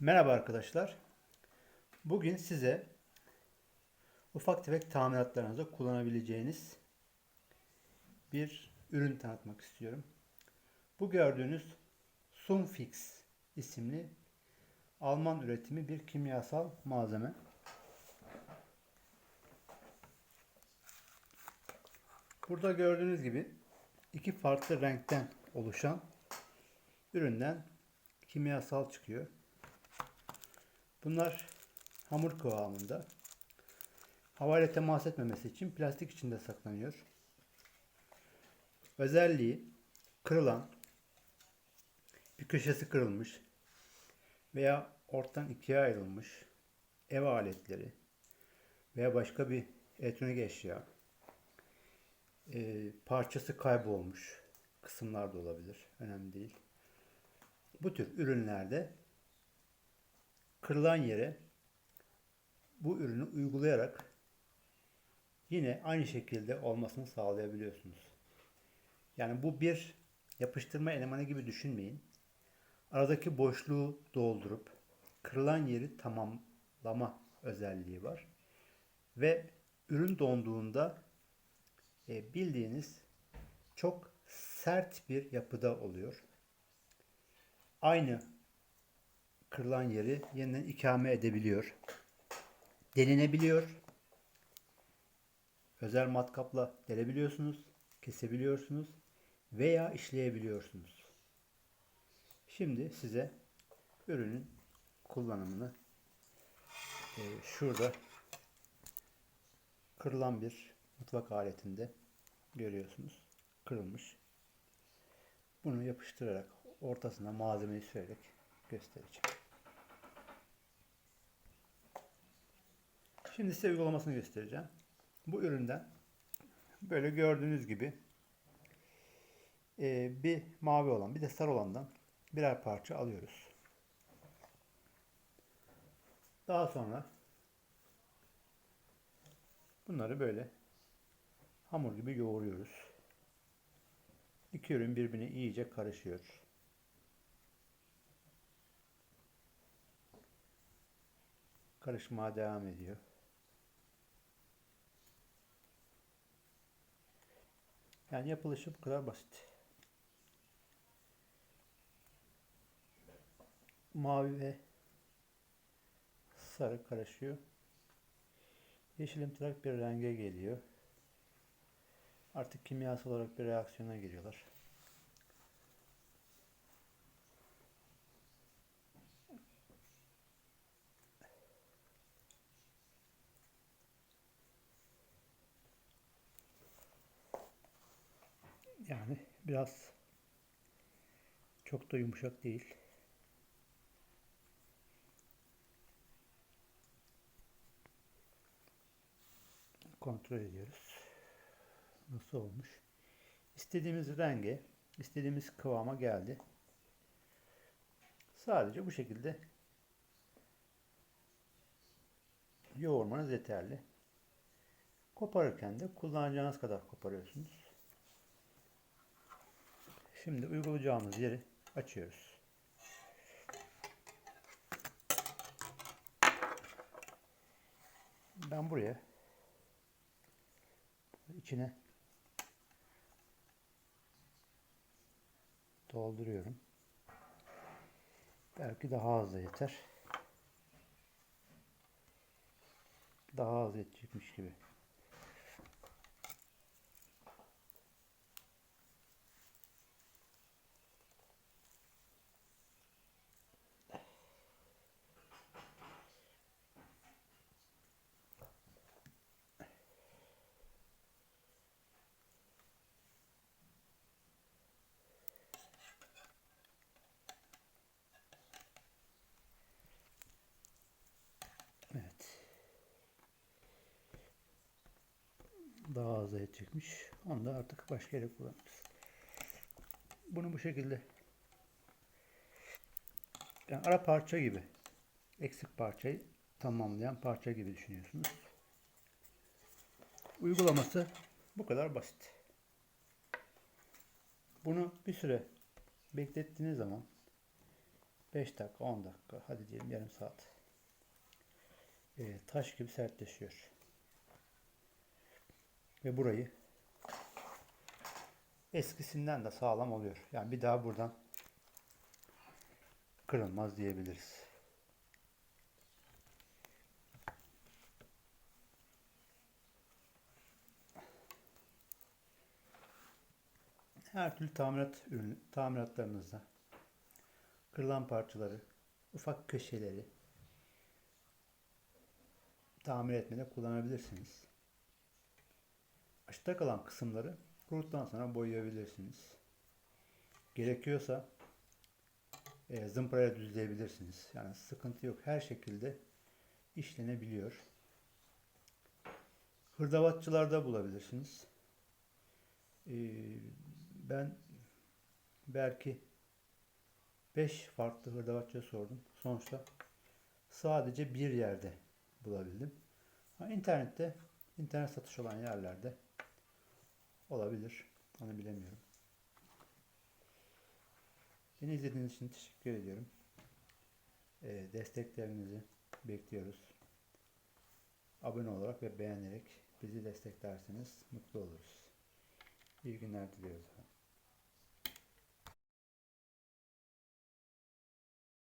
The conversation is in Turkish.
Merhaba arkadaşlar. Bugün size ufak tefek tamiratlarınızda kullanabileceğiniz bir ürün tanıtmak istiyorum. Bu gördüğünüz Sunfix isimli Alman üretimi bir kimyasal malzeme. Burada gördüğünüz gibi iki farklı renkten oluşan üründen kimyasal çıkıyor. Bunlar hamur kıvamında. Havayla temas etmemesi için plastik içinde saklanıyor. Özelliği kırılan, bir köşesi kırılmış veya ortadan ikiye ayrılmış ev aletleri veya başka bir elektronik eşya e, parçası kaybolmuş kısımlar da olabilir. Önemli değil. Bu tür ürünlerde kırılan yere bu ürünü uygulayarak yine aynı şekilde olmasını sağlayabiliyorsunuz. Yani bu bir yapıştırma elemanı gibi düşünmeyin. Aradaki boşluğu doldurup kırılan yeri tamamlama özelliği var. Ve ürün donduğunda e, bildiğiniz çok sert bir yapıda oluyor. Aynı kırılan yeri yeniden ikame edebiliyor. Delinebiliyor. Özel matkapla delebiliyorsunuz, kesebiliyorsunuz veya işleyebiliyorsunuz. Şimdi size ürünün kullanımını e, şurada kırılan bir mutfak aletinde görüyorsunuz. Kırılmış. Bunu yapıştırarak ortasına malzemeyi sürerek göstereceğim. Şimdi size uygulamasını göstereceğim. Bu üründen böyle gördüğünüz gibi e, bir mavi olan bir de sarı olandan birer parça alıyoruz. Daha sonra bunları böyle hamur gibi yoğuruyoruz. İki ürün birbirine iyice karışıyor. Karışmaya devam ediyor. Yani yapılışı bu kadar basit. Mavi ve sarı karışıyor. Yeşilimtırak bir renge geliyor. Artık kimyasal olarak bir reaksiyona giriyorlar. Yani biraz çok da yumuşak değil. Kontrol ediyoruz. Nasıl olmuş? İstediğimiz renge, istediğimiz kıvama geldi. Sadece bu şekilde yoğurmanız yeterli. Koparırken de kullanacağınız kadar koparıyorsunuz. Şimdi uygulayacağımız yeri açıyoruz. Ben buraya içine dolduruyorum. Belki daha az da yeter. Daha az yetecekmiş gibi. Daha az da yetecekmiş. Onu da artık başka yere kullanırız. Bunu bu şekilde yani ara parça gibi eksik parçayı tamamlayan parça gibi düşünüyorsunuz. Uygulaması bu kadar basit. Bunu bir süre beklettiğiniz zaman 5 dakika 10 dakika hadi diyelim yarım saat. Ee, taş gibi sertleşiyor. Ve burayı eskisinden de sağlam oluyor. Yani bir daha buradan kırılmaz diyebiliriz. Her türlü tamirat ürün, tamiratlarınızda kırılan parçaları, ufak köşeleri tamir etmede kullanabilirsiniz. Açıkta kalan kısımları kuruduktan sonra boyayabilirsiniz. Gerekiyorsa e, zımparaya düzleyebilirsiniz. Yani sıkıntı yok. Her şekilde işlenebiliyor. Hırdavatçılarda bulabilirsiniz. E, ben belki 5 farklı hırdavatçıya sordum. Sonuçta sadece bir yerde bulabildim. Ha, internette, internet satış olan yerlerde olabilir. Onu bilemiyorum. Beni izlediğiniz için teşekkür ediyorum. Ee, desteklerinizi bekliyoruz. Abone olarak ve beğenerek bizi desteklerseniz mutlu oluruz. İyi günler diliyoruz.